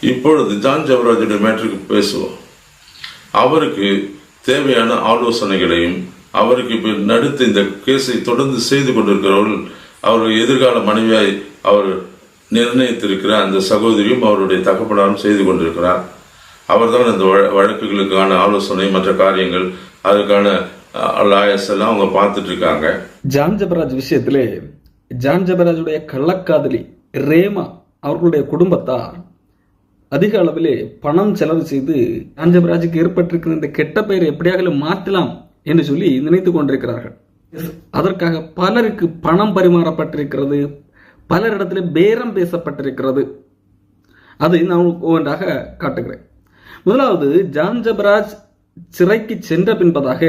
இப்பொழுது ஜான் ஜவராஜுடைய மேட்ருக்கு பேசுவோம். அவருக்கு தேவையான ஆலோசனைகளையும் அவருக்கு இப்போ நடுத்து இந்த கேஸை தொடர்ந்து செய்து கொண்டிருக்கிறவர்கள் அவருடைய எதிர்கால மனைவியாய் அவர் நிர்ணயித்திருக்கிற அந்த சகோதரியும் அவருடைய தகப்பனாரும் செய்து கொண்டிருக்கிறார். அவர்தான் அந்த வழ- வழக்குகளுக்கான ஆலோசனை மற்ற காரியங்கள் அதுக்கான லாயர்ஸ் எல்லாம் அவங்க பார்த்துட்டு இருக்காங்க ஜான் ஜபராஜ் விஷயத்திலே ஜான் ஜபராஜுடைய கள்ளக்காதலி ரேமா அவர்களுடைய குடும்பத்தார் அதிக அளவிலே பணம் செலவு செய்து காஞ்சபராஜுக்கு ஏற்பட்டிருக்கிற இந்த கெட்ட பெயரை எப்படியாக மாற்றலாம் என்று சொல்லி நினைத்து கொண்டிருக்கிறார்கள். அதற்காக பலருக்கு பணம் பரிமாறப்பட்டிருக்கிறது பலரிடத்திலே பேரம் பேசப்பட்டிருக்கிறது. அதை நான் ஒவ்வொன்றாக காட்டுகிறேன். முதலாவது ஜான்ஜபராஜ் சிறைக்கு சென்ற பின்பதாக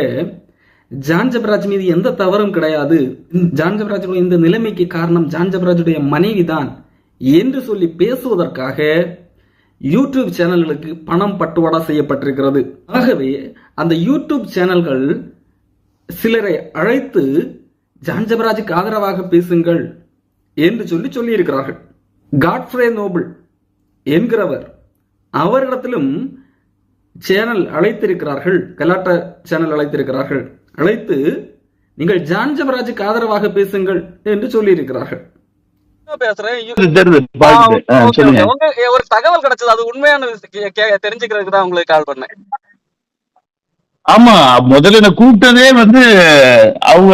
ஜான்ஜபராஜ் மீது எந்த தவறும் கிடையாது. ஜான்ஜபராஜுடைய இந்த நிலைமைக்கு காரணம் ஜான்ஜபராஜுடைய மனைவிதான் என்று சொல்லி பேசுவதற்காக யூடியூப் சேனல்களுக்கு பணம் பட்டுவாடா செய்யப்பட்டிருக்கிறது. ஆகவே அந்த யூடியூப் சேனல்கள் சிலரை அழைத்து ஜான்ஜபராஜுக்கு ஆதரவாக பேசுங்கள் என்று சொல்லி சொல்லியிருக்கிறார்கள். காட்ஃப்ரே நோபிள் என்கிறவர் அவரிடத்திலும் சேனல் அழைத்திருக்கிறார்கள் கலாட்டா சேனல் அழைத்திருக்கிறார்கள். அழைத்து நீங்கள் ஜான்ஜபராஜுக்கு ஆதரவாக பேசுங்கள் என்று சொல்லியிருக்கிறார்கள். ஒரு தகவல் கிடைச்சது. அது உண்மையான தெரிஞ்சுக்கிறதுக்கு தான் உங்களுக்கு கால் பண்ணேன். ஆமா முதல்ல என்ன கூப்பிட்டதே வந்து அவங்க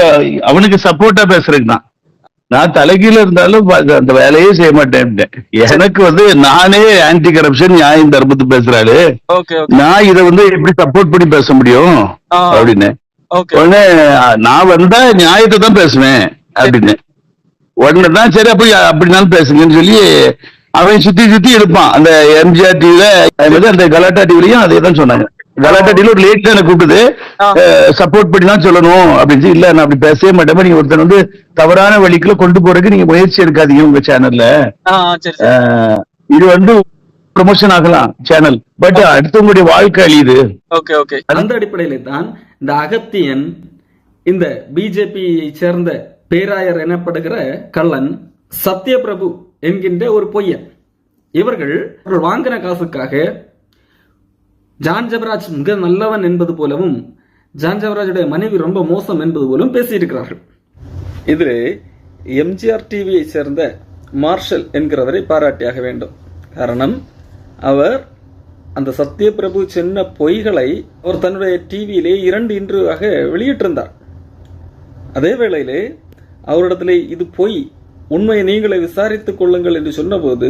அவனுக்கு சப்போர்ட்டா பேசுறதுக்கு தான். நான் தலைகீழ இருந்தாலும் அந்த வேலையே செய்ய மாட்டேன். எனக்கு வந்து நானே ஆன்டி கரப்ஷன் நியாயம் தர்மத்து பேசுறாரு நான் இதை வந்து எப்படி சப்போர்ட் பண்ணி பேச முடியும்? அப்படின்னு. உடனே நான் வந்தா நியாயத்தை தான் பேசுவேன். அப்படின்னு. உடனே தான் சரி அப்படி அப்படினாலும் பேசுங்கன்னு சொல்லி அவன் சுத்தி சுத்தி இருப்பான் அந்த எம்ஜிஆர் டிவில அந்த கலாட்டா டிவிலையும் அதே தான் சொன்னாங்க. கலாட்டா டிவில ஒரு லேட் தான் கூப்பிடுது. ஆ. சப்போர்ட் பண்ணி தான் சொல்லணும் அப்படின்னு இல்ல நான் அப்படி பேசவே மாட்டேன். நீங்க ஒருத்தன் வந்து தவறான வழிக்குள்ள கொண்டு போறதுக்கு நீங்க முயற்சி எடுக்காதீங்க உங்க சேனல்ல இது வந்து ப்ரொமோஷன் ஆகலாம் சேனல் பட் அடுத்தவங்களுடைய வாழ்க்கை அழியுது. ஓகே ஓகே அந்த அடிப்படையிலே தான் இந்த அகத்தியன் இந்த பிஜேபியை சேர்ந்த பேராயர் எனப்படுகிற கள்ளன் சத்யபிரபு என்கின்ற ஒரு பொய்யன். இவர்கள் வாங்கின காசுக்காக ஜான் ஜபராஜ் மிக நல்லவன் என்பது போலவும் ஜான் ஜபராஜுடைய மனைவி ரொம்ப மோசம் என்பது போலும் பேசியிருக்கிறார்கள். இதில் எம்ஜிஆர் டிவியை சேர்ந்த மார்ஷல் என்கிறவரை பாராட்டியாக வேண்டும். காரணம் அவர் அந்த சத்யபிரபு சின்ன பொய்களை அவர் தன்னுடைய டிவியிலே இரண்டு இன்றுவாக வெளியிட்டிருந்தார். அதே வேளையிலே அவரிடத்திலே இது பொய். உண்மையை நீங்களே விசாரித்துக் கொள்ளுங்கள் என்று சொன்னபோது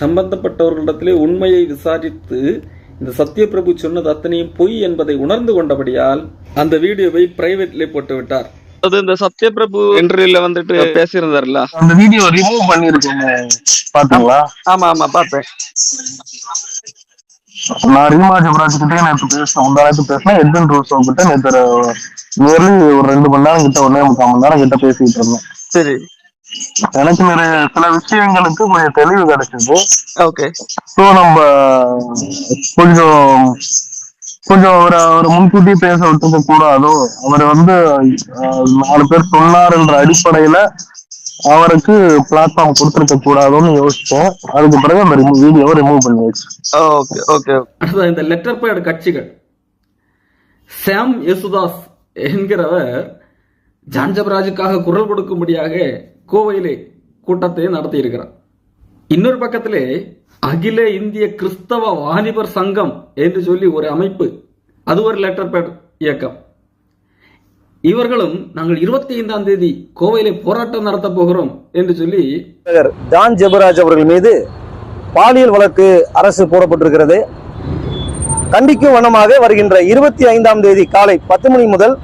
சம்பந்தப்பட்டவர்களிடத்திலே உண்மையை விசாரித்து இந்த சத்யபிரபு சொன்னது அத்தனையும் பொய் என்பதை உணர்ந்து கொண்டபடியால் அந்த வீடியோவை பிரைவேட்ல போட்டு விட்டார் அது இந்த சத்யபிரபு என்ட்ரில வந்துட்டு பேசியிருந்தாருல்ல அந்த வீடியோ ரிமூவ் பண்ணிருக்கேன் பாத்தீங்களா? ஆமா ஆமா பார்த்தேன் நான் ரிமா ஜபராஜ் கிட்டே நேற்று பேசினேன். முந்தா நேற்று பேசினேன் எட்வின் ரூசோ கிட்ட நேற்று நியர்லி ஒரு ரெண்டு மணி நேரம் கிட்ட ஒன்னே முக்கால் மணி நேரம் கிட்ட பேசிட்டு இருந்தேன் சரி. எனக்கு நிறைய சில விஷயங்களுக்கு கொஞ்சம் தெளிவு கிடைச்சது. ஓகே. ஸோ நம்ம கொஞ்சம் கொஞ்சம் அவரை அவரை முன்கூட்டியே பேச விட்டுக்க கூடாதோ? அவர் வந்து நாலு பேர் சொன்னாருன்ற அடிப்படையில அவருக்கு பிளாட்ஃபார்ம் கொடுத்துருக்க கூடாதோன்னு யோசிச்சேன் அதுக்கு பிறகு அந்த வீடியோவை ரிமூவ் பண்ணியாச்சு. ஓகே ஓகே இந்த லெட்டர் பேட் கட்சிகள் சாம் யேசுதாஸ் என்கிறவர் ஜான்ஜபராஜுக்காக குரல் கொடுக்கும்படியாக கோவையிலே கூட்டத்தை நடத்தியிருக்கிறார். இன்னொரு பக்கத்திலே அகில இந்திய கிறிஸ்தவ வாலிபர் சங்கம் என்று சொல்லி ஒரு அமைப்பு அது ஒரு லெட்டர் பேட் இயக்கம். இவர்களும் நாங்கள் இருபத்தி ஐந்தாம் தேதி கோவையிலே போராட்டம் நடத்த போகிறோம் என்று சொல்லி ஜான் ஜெபராஜ் அவர்கள் மீது பாலியல் வழக்கு அரசு போடப்பட்டிருக்கிறது. கண்டிக்கும் வண்ணமாக வருகின்ற இருபத்தி ஐந்தாம் தேதி காலை பத்து மணி முதல்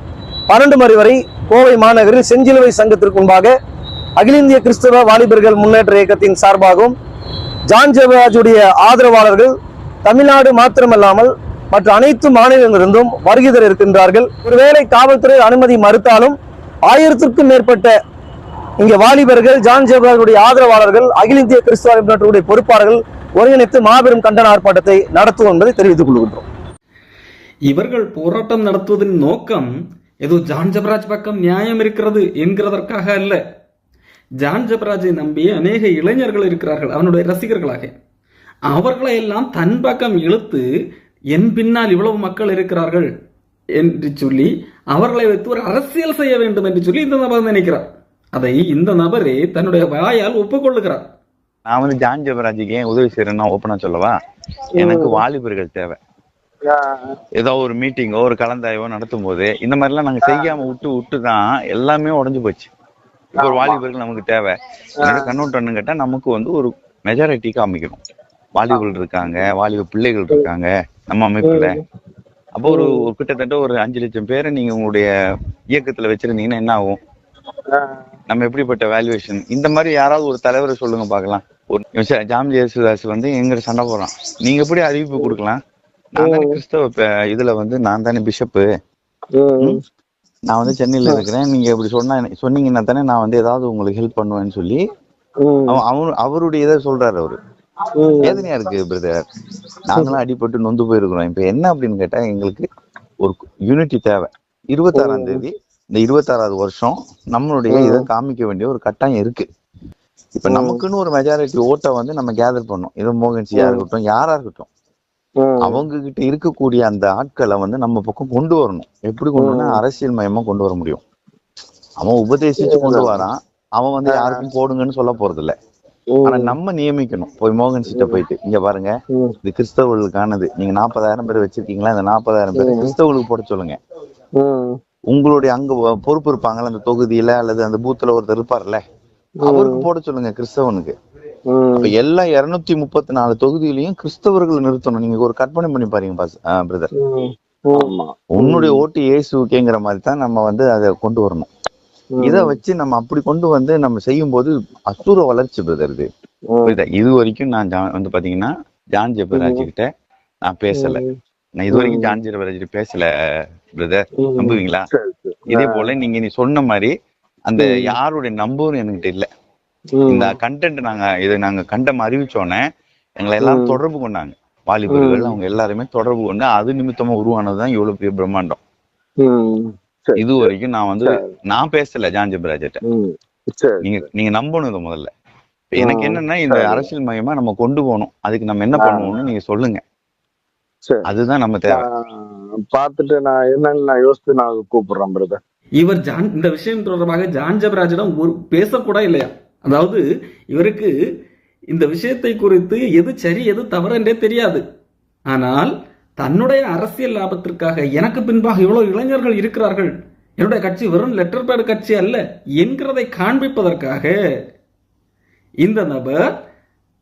பன்னெண்டு மணி வரை கோவை மாநகரில் செஞ்சிலுவை சங்கத்திற்கு முன்பாக அகில இந்திய கிறிஸ்தவ வாலிபர்கள் முன்னேற்ற இயக்கத்தின் சார்பாகவும் ஜான் ஜெபராஜுடைய ஆதரவாளர்கள் தமிழ்நாடு மாத்திரமல்லாமல் மற்ற அனைத்து மாநிலங்களிலிருந்தும் வருகிதர் இருக்கின்றார்கள். ஒருவேளை காவல்துறை அனுமதி மறுத்தாலும் ஆயிரத்திற்கும் மேற்பட்ட இங்கே வாலிபர்கள் ஜான் ஜெபராஜுடைய ஆதரவாளர்கள் அகில இந்திய கிறிஸ்தவ முன்னேற்றத்துடைய பொறுப்பாளர்கள் ஒருங்கிணைத்து மாபெரும் கண்டன ஆர்ப்பாட்டத்தை நடத்துவோம் என்பதை தெரிவித்துக் கொள்கின்றோம். இவர்கள் போராட்டம் நடத்துவதன் நோக்கம் ஏதோ ஜான் ஜபராஜ் பக்கம் நியாயம் இருக்கிறது என்கிறதற்காக அல்ல. ஜான் ஜபராஜை நம்பி அநேக இளைஞர்கள் இருக்கிறார்கள் அவனுடைய ரசிகர்களாக. அவர்களை எல்லாம் தன் பக்கம் இழுத்து என் பின்னால் இவ்வளவு மக்கள் இருக்கிறார்கள் என்று சொல்லி அவர்களை வைத்து ஒரு அரசியல் செய்ய வேண்டும் என்று சொல்லி இந்த நபர் நினைக்கிறார். அதை இந்த நபரே தன்னுடைய வாயால் ஒப்புக்கொள்ளுகிறார். நான் வந்து ஜான் ஜெபராஜுக்கு ஏன் உதவி செய்யறேன்னா ஓப்பனா சொல்லவா? எனக்கு வாலிபர்கள் தேவை. ஏதோ ஒரு மீட்டிங்கோ ஒரு கலந்தாய்வோ நடத்தும் போது இந்த மாதிரிலாம் நாங்க செய்யாம விட்டு விட்டு தான் எல்லாமே உடைஞ்சு போச்சு. இப்போ ஒரு வாலிபர்கள் நமக்கு தேவை. கண்ணோட்டம்னு கேட்டா நமக்கு வந்து ஒரு மெஜாரிட்டி காமிக்கணும். வாலிபர்கள் இருக்காங்க வாலிப பிள்ளைகள் இருக்காங்க நம்ம அமைப்புல. அப்போ ஒரு ஒரு கிட்டத்தட்ட ஒரு அஞ்சு லட்சம் பேரை நீங்க உங்களுடைய இயக்கத்துல வச்சிருந்தீங்கன்னா என்ன ஆகும்? நம்ம எப்படிப்பட்ட வேல்யூவேஷன் இந்த மாதிரி யாராவது ஒரு தலைவரை சொல்லுங்க பார்க்கலாம். ஒரு நிமிஷம் ஜாம் ஜெயசுதாஸ் வந்து எங்க சண்டை போடுறான். நீங்க எப்படி அறிவிப்பு கொடுக்கலாம்? நான் தானே கிறிஸ்தவ இதுல வந்து நான் தானே பிஷப்பு? நான் வந்து சென்னையில இருக்கிறேன். நீங்க இப்படி சொன்னா சொன்னீங்கன்னா தானே நான் வந்து ஏதாவது உங்களுக்கு ஹெல்ப் பண்ணுவேன்னு சொல்லி அவன் அவரு அவருடைய இதை சொல்றாரு அவரு. வேதனையா இருக்கு பிரதர் நாங்களாம் அடிபட்டு நொந்து போயிருக்கிறோம். இப்ப என்ன அப்படின்னு கேட்டா எங்களுக்கு ஒரு யூனிட்டி தேவை. இருபத்தாறாம் தேதி இந்த இருபத்தாறாவது வருஷம் நம்மளுடைய இதை காமிக்க வேண்டிய ஒரு கட்டாயம் இருக்கு. இப்ப நமக்குன்னு ஒரு மெஜாரிட்டி ஓட்டை வந்து நம்ம கேதர் பண்ணோம் இது மோகன்சியா இருக்கட்டும் யாரா இருக்கட்டும். அவங்க கிட்ட இருக்கக்கூடிய அந்த ஆட்களை வந்து நம்ம பக்கம் கொண்டு வரணும். எப்படி கொண்டு வரணும் அரசியல் மயமா கொண்டு வர முடியும். அவன் உபதேசிச்சு கொண்டு வரான். அவன் வந்து யாருக்கும் போடுங்கன்னு சொல்ல போறது இல்ல ஆனா நம்ம நியமிக்கணும். போய் மோகன் கிட்ட போயிட்டு இங்க பாருங்க இது கிறிஸ்தவர்களுக்கானது நீங்க நாற்பதாயிரம் பேர் வச்சிருக்கீங்களா? இந்த நாற்பதாயிரம் பேர் கிறிஸ்தவர்களுக்கு போட சொல்லுங்க. உங்களுடைய அங்க பொறுப்பு இருப்பாங்கல்ல அந்த தொகுதியில அல்லது அந்த பூத்துல ஒருத்தர் இருப்பார்ல அவருக்கு போட சொல்லுங்க கிறிஸ்தவனுக்கு. அப்ப எல்லா இருநூத்தி முப்பத்தி நாலு தொகுதியிலையும் கிறிஸ்தவர்களை நிறுத்தணும். நீங்க ஒரு கற்பனை பண்ணி பாருங்க பாஸ் பிரதர் உன்னுடைய ஓட்டு இயேசுக்கேங்கிற மாதிரி தான் நம்ம வந்து அதை கொண்டு வரணும். இத வச்சு நம்ம அப்படி கொண்டு வந்து நம்ம செய்யும் போது அசுர வளர்ச்சி பிரதர் இது. புரியுதா? இது வரைக்கும் நான் ஜா- வந்து பாத்தீங்கன்னா ஜான் ஜெபராஜ் கிட்ட நான் பேசல. நான் இது வரைக்கும் ஜான் ஜெபராஜ் பேசல பிரதர் நம்புவீங்களா? இதே போல நீங்க நீ சொன்ன மாதிரி அந்த யாருடைய நம்பரும் என்கிட்ட இல்ல. இந்த கண்டென்ட் நாங்க இதை நாங்க கண்டம் அறிவிச்சோன்னே எங்களை எல்லாம் தொடர்பு கொண்டாங்க. வாலிபர்கள் அவங்க எல்லாருமே தொடர்பு கொண்டு அது நிமித்தமா உருவானதுதான் இவ்வளவு பெரிய பிரம்மாண்டம். இது வரைக்கும் நான் வந்து நான் பேசல ஜான் ஜெபராஜ்கிட்ட நீங்க நீங்க நம்பணும் இதை முதல்ல. எனக்கு என்னன்னா இந்த அரசியல் மயமா நம்ம கொண்டு போகணும். அதுக்கு நம்ம என்ன பண்ணுவோம்னு நீங்க சொல்லுங்க. சரி. அதுதான் நம்ம தேவை. பார்த்துட்டு நான் என்னன்னு நான் யோசிச்சு நான் கூப்பிடுறேன் பிரதர் இவர் ஜான் இந்த விஷயம் தொடர்பாக ஜான் ஜெபராஜிடம் ஒரு பேசக்கூட இல்லையா? அதாவது இவருக்கு இந்த விஷயத்தை குறித்து எது சரி எது தவறு என்றே தெரியாது. ஆனால் தன்னுடைய அரசியல் லாபத்திற்காக எனக்கு பின்பாக இவ்வளவு இளைஞர்கள் இருக்கிறார்கள். என்னுடைய கட்சி வெறும் லெட்டர் பேடு கட்சி அல்ல என்கிறதை காண்பிப்பதற்காக இந்த நபர்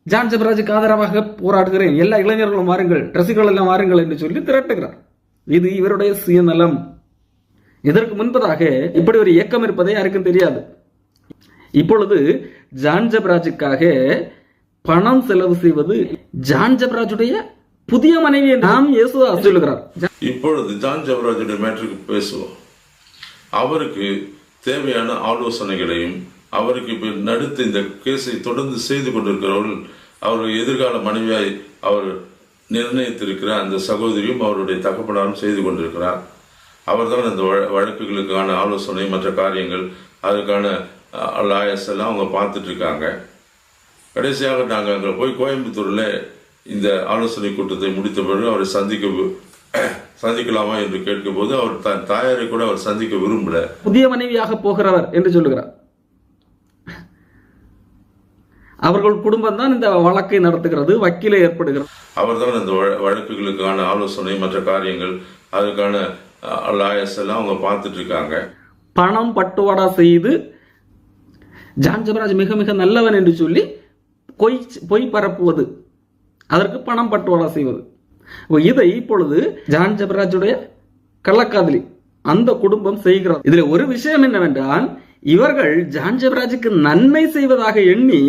ஜான் ஜெபராஜுக்கு ஆதரவாக போராடுகிறேன். எல்லா இளைஞர்களும் வாருங்கள் ரசிகர்கள் எல்லாம் வாருங்கள் என்று சொல்லி திரட்டுகிறார். இது இவருடைய சுயநலம். இதற்கு முன்பதாக இப்படி ஒரு இயக்கம் இருப்பதை யாருக்கும் தெரியாது. இப்பொழுது ஜான்ஜபராஜுக்காக பணம் செலவு செய்வது ஜான் ஜபராஜுடைய புதிய மனைவியை நாம் சொல்லுகிறார் இப்பொழுது ஜான் ஜபராஜுடைய மேட்ருக்கு பேசுவோம். அவருக்கு தேவையான ஆலோசனைகளையும் அவருக்கு இப்போ நடுத்த இந்த கேஸை தொடர்ந்து செய்து கொண்டிருக்கிறவர்கள் அவருடைய எதிர்கால மனைவியாய் அவர் நிர்ணயித்திருக்கிற அந்த சகோதரியும் அவருடைய தகப்பனாரும் செய்து கொண்டிருக்கிறார். அவர்தான் அந்த வழ- வழக்குகளுக்கான ஆலோசனை மற்ற காரியங்கள் அதற்கான லாயர்ஸ் எல்லாம் அவங்க பார்த்துட்டு இருக்காங்க கடைசியாக நாங்கள் அங்கே போய் கோயம்புத்தூரில் இந்த ஆலோசனை கூட்டத்தை முடித்த பிறகு அவரை சந்திக்க சந்திக்கலாமா என்று கேட்கும்போது அவர் தன் தாயாரை கூட அவர் சந்திக்க விரும்பல. புதிய மனைவியாக போகிறவர் என்று சொல்லுகிறார். அவர்கள் குடும்பம் தான் இந்த வழக்கை நடத்துகிறது வக்கீலை ஏற்படுகிறது. அவர்தான் அந்த வழ- வழக்குகளுக்கான ஆலோசனை மற்ற காரியங்கள் அதுக்கான லாயர்ஸ் எல்லாம் அவங்க பார்த்துட்டு இருக்காங்க பணம் பட்டுவாடா செய்து ஜான் ஜபராஜ் மிக மிக நல்லவன் என்று சொல்லி பொய் பொய் பரப்புவது. அதற்கு பணம் பட்டுவாடா செய்வது. இதை இப்பொழுது ஜான் ஜபராஜுடைய கள்ளக்காதலி அந்த குடும்பம் செய்கிறது இதுல ஒரு விஷயம் என்னவென்றால் இவர்கள் ஜான் ஜபராஜுக்கு நன்மை செய்வதாக எண்ணி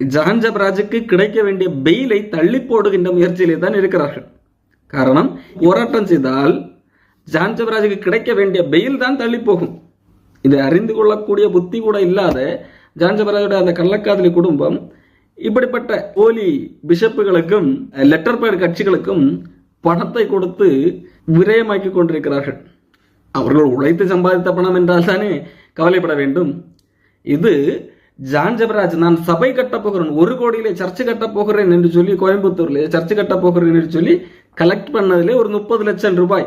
ஜான் ஜபராஜுக்கு கிடைக்க வேண்டிய பெயிலை தள்ளி போடுகின்ற முயற்சியிலே தான் இருக்கிறார்கள். காரணம் போராட்டம் செய்தால் ஜான் ஜபராஜுக்கு கிடைக்க வேண்டிய பெயில் தான் தள்ளி போகும். இதை அறிந்து கொள்ளக்கூடிய புத்தி கூட இல்லாத ஜான்ஜபராஜோட அந்த கள்ளக்காதலி குடும்பம் இப்படிப்பட்ட போலி பிஷப்புகளுக்கும் லெட்டர் பேட் கட்சிகளுக்கும் பணத்தை கொடுத்து விரயமாக்கி கொண்டிருக்கிறார்கள். அவர்கள் உழைத்து சம்பாதித்த பணம் என்றால் தானே கவலைப்பட வேண்டும். இது ஜான் ஜெபராஜ் நான் சபை கட்டப் போகிறேன் ஒரு கோடியிலே சர்ச்சு கட்டப் போகிறேன் என்று சொல்லி கோயம்புத்தூர்ல சர்ச்சு கட்டப் போகிறேன் என்று சொல்லி கலெக்ட் பண்ணதிலே ஒரு முப்பது லட்சம் ரூபாய்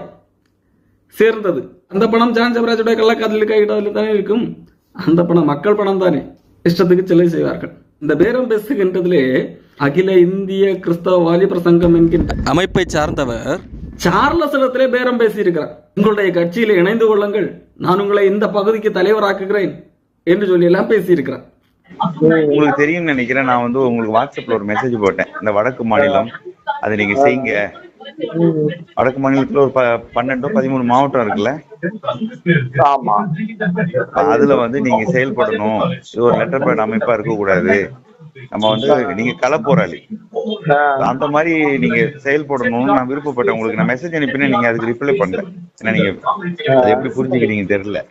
சேர்ந்தது. அந்த பணம் ஜான் ஜெபராஜுடைய கள்ளக்காதலில் கையிடாதில் தானே இருக்கும்? அந்த பணம் மக்கள் பணம் தானே. இஷ்டத்துக்கு செலவு செய்வார்கள். இந்த பேரம் பேசுகின்றதிலே அகில இந்திய கிறிஸ்தவ வாலிபர் சங்கம் என்கின்ற அமைப்பை சார்ந்தவர் சார்லஸ் இடத்திலே பேரம் பேசியிருக்கிறார். உங்களுடைய கட்சியில் இணைந்து கொள்ளுங்கள். நான் உங்களை இந்த பகுதிக்கு தலைவராக்குகிறேன் என்று சொல்லி எல்லாம் பேசியிருக்கிறார். உங்களுக்கு தெரியும்னு நினைக்கிறேன். நான் வந்து உங்களுக்கு வாட்ஸ்அப்ல ஒரு மெசேஜ் போட்டேன். இந்த வடக்கு மாநிலம் அதை நீங்க செய்யுங்க வடக்கு மாநிலத்துல ஒரு பன்னெண்டோ பதிமூணு மாவட்டம் இருக்குல்ல? ஆமா. அதுல வந்து நீங்க செயல்படணும். இது ஒரு லெட்டர் பேட் அமைப்பா இருக்க கூடாது நம்ம வந்து நீங்க கள போராளி அந்த மாதிரி நீங்க செயல்படணும்னு நான் விருப்பப்பட்டேன். உங்களுக்கு நான் மெசேஜ் அனுப்பினேன். நீங்க அதுக்கு ரிப்ளை பண்ணல. ஏன்னா நீங்க அதை எப்படி புரிஞ்சுக்கிறீங்க தெரியல.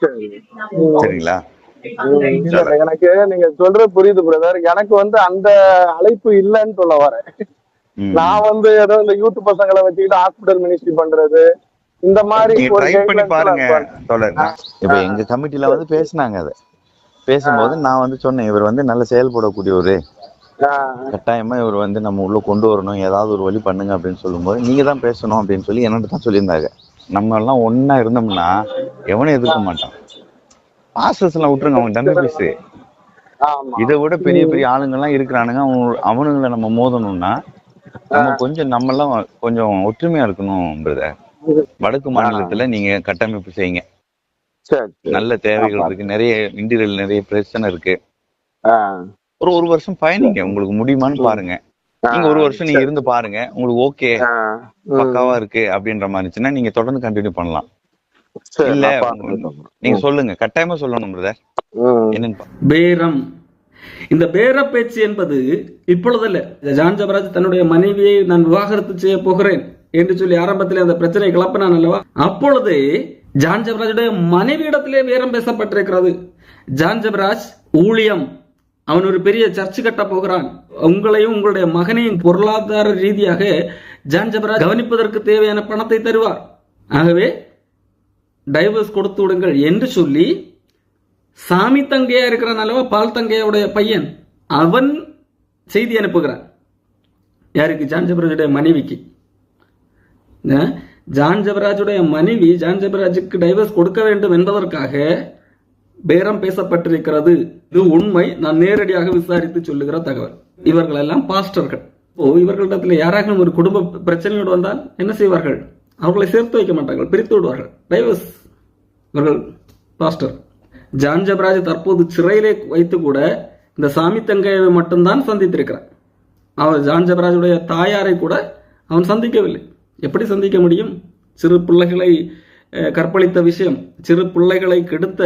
சரி சரிங்களா எனக்கு நீங்க சொல்றது புரியுது பிரதர் எனக்கு வந்து அந்த அழைப்பு இல்லைன்னு சொல்ல வரேன். நான் வந்து ஏதோ இந்த யூத் பசங்களை வச்சுக்கிட்டு ஹாஸ்பிட்டல் மினிஸ்ட்ரி பண்றது. இந்த மாதிரி இப்ப எங்க கமிட்டில வந்து பேசுனாங்க அத. பேசும்போது நான் வந்து சொன்னேன் இவர் வந்து நல்ல செயல்படக்கூடியவரு கட்டாயமா இவர் வந்து நம்ம உள்ள கொண்டு வரணும் ஏதாவது ஒரு வழி பண்ணுங்க அப்படின்னு சொல்லும்போது நீங்க தான் பேசணும் அப்படின்னு சொல்லி என்னட்ட தான் சொல்லியிருந்தாங்க. நம்ம எல்லாம் ஒண்ணா இருந்தோம்னா எவனும் எதிர்க்க மாட்டான். பாஸ்டர்ஸ் எல்லாம் விட்டுருங்க டம்மி பீஸ் ஆமா. இதை விட பெரிய பெரிய ஆளுங்க எல்லாம் இருக்கிறானுங்க அவனுங்களை நம்ம மோதணும்னா நம்ம கொஞ்சம் நம்ம எல்லாம் கொஞ்சம் ஒற்றுமையா இருக்கணும் பிரதர் வடக்கு மாநிலத்துல நீங்க கட்டமைப்பு செய்யுங்க. நல்ல தேவைகள் இருக்கு. நிறைய இன்டீரியல் நிறைய பிரச்சனை இருக்கு. ஒரு ஒரு வருஷம் பயணிங்க. உங்களுக்கு முடியுமான்னு பாருங்க. நீங்க ஒரு வருஷம் நீங்க இருந்து பாருங்க. உங்களுக்கு ஓகே. பக்காவா இருக்கு அப்படின்ற மாதிரி இருந்துச்சுன்னா நீங்க தொடர்ந்து கண்டினியூ பண்ணலாம். இல்ல நீங்க சொல்லுங்க. கட்டாயமா சொல்லணும் பிரதர் என்னன்னு பேரம் இந்த பேர பேச்சு என்பது இப்பொழுதல்ல. ஜான் ஜபராஜ் தன்னுடைய மனைவியை நான் விவாகரத்து செய்ய போகிறேன் என்று சொல்லி ஆரம்பத்தில் அந்த பிரச்சனை கிளப்பினான் அல்லவா? அப்பொழுது ஜான் ஜபராஜுடைய மனைவியிடத்திலே பேரம் பேசப்பட்டிருக்கிறது. ஜான் ஜபராஜ் ஊழியம். அவன் ஒரு பெரிய சர்ச்சு கட்ட போகிறான். உங்களையும் உங்களுடைய மகனையும் பொருளாதார ரீதியாக ஜான் ஜபராஜ் கவனிப்பதற்கு தேவையான பணத்தை தருவார். ஆகவே டைவர்ஸ் கொடுத்து விடுங்கள் என்று சொல்லி சாமி தங்கையா இருக்கிறனாலவா பால் தங்கையோடைய பையன். அவன் செய்தி அனுப்புகிறான். யாருக்கு? ஜான் ஜபராஜுடைய மனைவிக்கு. ஜான் ஜபராஜுடைய மனைவி ஜான் ஜபராஜுக்கு டைவர்ஸ் கொடுக்க வேண்டும் என்பதற்காக பேரம் பேசப்பட்டிருக்கிறது. இது உண்மை. நான் நேரடியாக விசாரித்து சொல்லுகிற தகவல். இவர்கள் எல்லாம் பாஸ்டர்கள். ஓ இவர்களிடத்தில் யாராக ஒரு குடும்ப பிரச்சனையோடு வந்தால் என்ன செய்வார்கள்? அவர்களை சேர்த்து வைக்க மாட்டார்கள். பிரித்து விடுவார்கள். டைவர்ஸ் இவர்கள் பாஸ்டர். ஜான் ஜபராஜ் தற்போது சிறையிலே வைத்து கூட இந்த சாமி தங்கையை மட்டும்தான் சந்தித்திருக்கிறான் அவர் ஜான் ஜபராஜுடைய தாயாரை கூட அவன் சந்திக்கவில்லை. எப்படி சந்திக்க முடியும்? சிறு பிள்ளைகளை கற்பழித்த விஷயம் சிறு பிள்ளைகளை கெடுத்த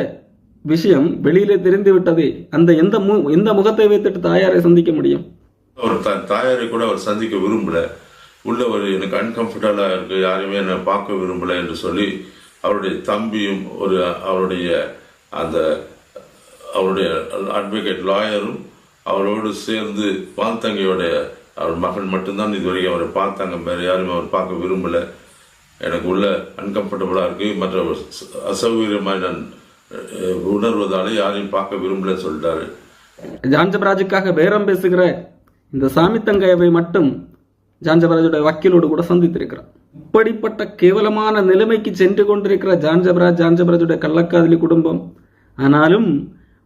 விஷயம் வெளியிலே தெரிந்து விட்டது அந்த எந்த மு எந்த முகத்தை வைத்துட்டு தாயாரை சந்திக்க முடியும்? அவர் தன் தாயாரை கூட அவர் சந்திக்க விரும்பல. உள்ள ஒரு எனக்கு அன்கம்ஃபர்டபுளாக இருக்கு யாரையுமே என்னை பார்க்க விரும்பல என்று சொல்லி அவருடைய தம்பியும் ஒரு அவருடைய அந்த அவருடைய அட்வொகேட் லாயரும் அவரோடு சேர்ந்து பால்தங்கையோடைய அவர் மகன் மட்டும்தான் இதுவரைக்கும் அவரை பார்த்தாங்க. வேறு யாருமே அவர் பார்க்க விரும்பலை. எனக்கு உள்ள அன்கம்ஃபர்டபுளாக இருக்குது மற்ற அசௌகரியமாக நான் உணர்வதால் யாரையும் பார்க்க விரும்பலை சொல்லிட்டாரு. ஜான்ஜபராஜுக்காக பேரம் பேசுகிற இந்த சாமி தங்கையவை மட்டும் ஜான்ஜபராஜுடைய வக்கீலோடு கூட சந்தித்திருக்கிறார். இப்படிப்பட்ட கேவலமான நிலைமைக்கு சென்று கொண்டிருக்கிற ஜான்ஜபராஜ் ஜான்ஜபராஜுடைய கள்ளக்காதலி குடும்பம். ஆனாலும்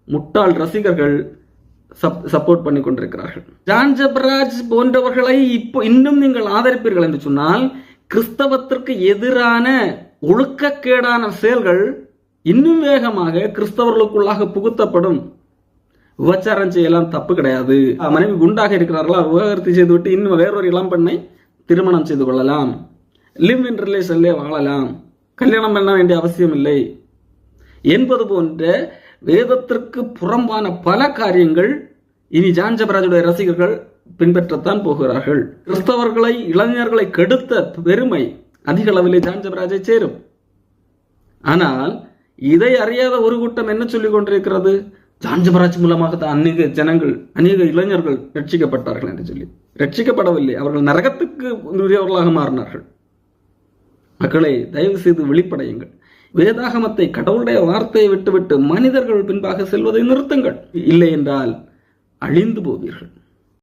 முட்டாள் ரசிகர்கள் சப்போர்ட் பண்ணி கொண்டிருக்கிறார்கள். ஜான்ஜபராஜ் போன்றவர்களை இப்போ இன்னும் நீங்கள் ஆதரிப்பீர்கள் என்று சொன்னால் கிறிஸ்தவத்திற்கு எதிரான ஒழுக்கக்கேடான செயல்கள் இன்னும் வேகமாக கிறிஸ்தவர்களுக்குள்ளாக புகுத்தப்படும். விபச்சாரம் செய்யலாம் தப்பு கிடையாது. மனைவி குண்டாக இருக்கிறார்களா? விவாகரத்து செய்துவிட்டு இன்னும் வேறொரு இளம் பெண்ணை திருமணம் செய்து கொள்ளலாம். லிவ் இன் ரிலேஷன்லேயே வாழலாம். கல்யாணம் பண்ண வேண்டிய அவசியம் இல்லை. என்பது போன்ற வேதத்திற்கு புறம்பான பல காரியங்கள் இனி ஜான்ஜபராஜுடைய ரசிகர்கள் பின்பற்றத்தான் போகிறார்கள். கிறிஸ்தவர்களை இளைஞர்களை கெடுத்த பெருமை அதிக அளவிலே ஜான்ஜபராஜை சேரும். ஆனால் இதை அறியாத ஒரு கூட்டம் என்ன சொல்லிக் கொண்டிருக்கிறது? ஜான்ஜபராஜ் மூலமாக தான் அநேக ஜனங்கள் அநேக இளைஞர்கள் ரட்சிக்கப்பட்டார்கள் என்று சொல்லி. ரட்சிக்கப்படவில்லை. அவர்கள் நரகத்துக்கு உரியவர்களாக மாறினார்கள். மக்களை தயவு செய்து வெளிப்படையுங்கள். வேதாகமத்தை கடவுளுடைய வார்த்தையை விட்டுவிட்டு மனிதர்கள் பின்பாக செல்வதை நிறுத்துங்கள். இல்லை என்றால் அழிந்து போவீர்கள்.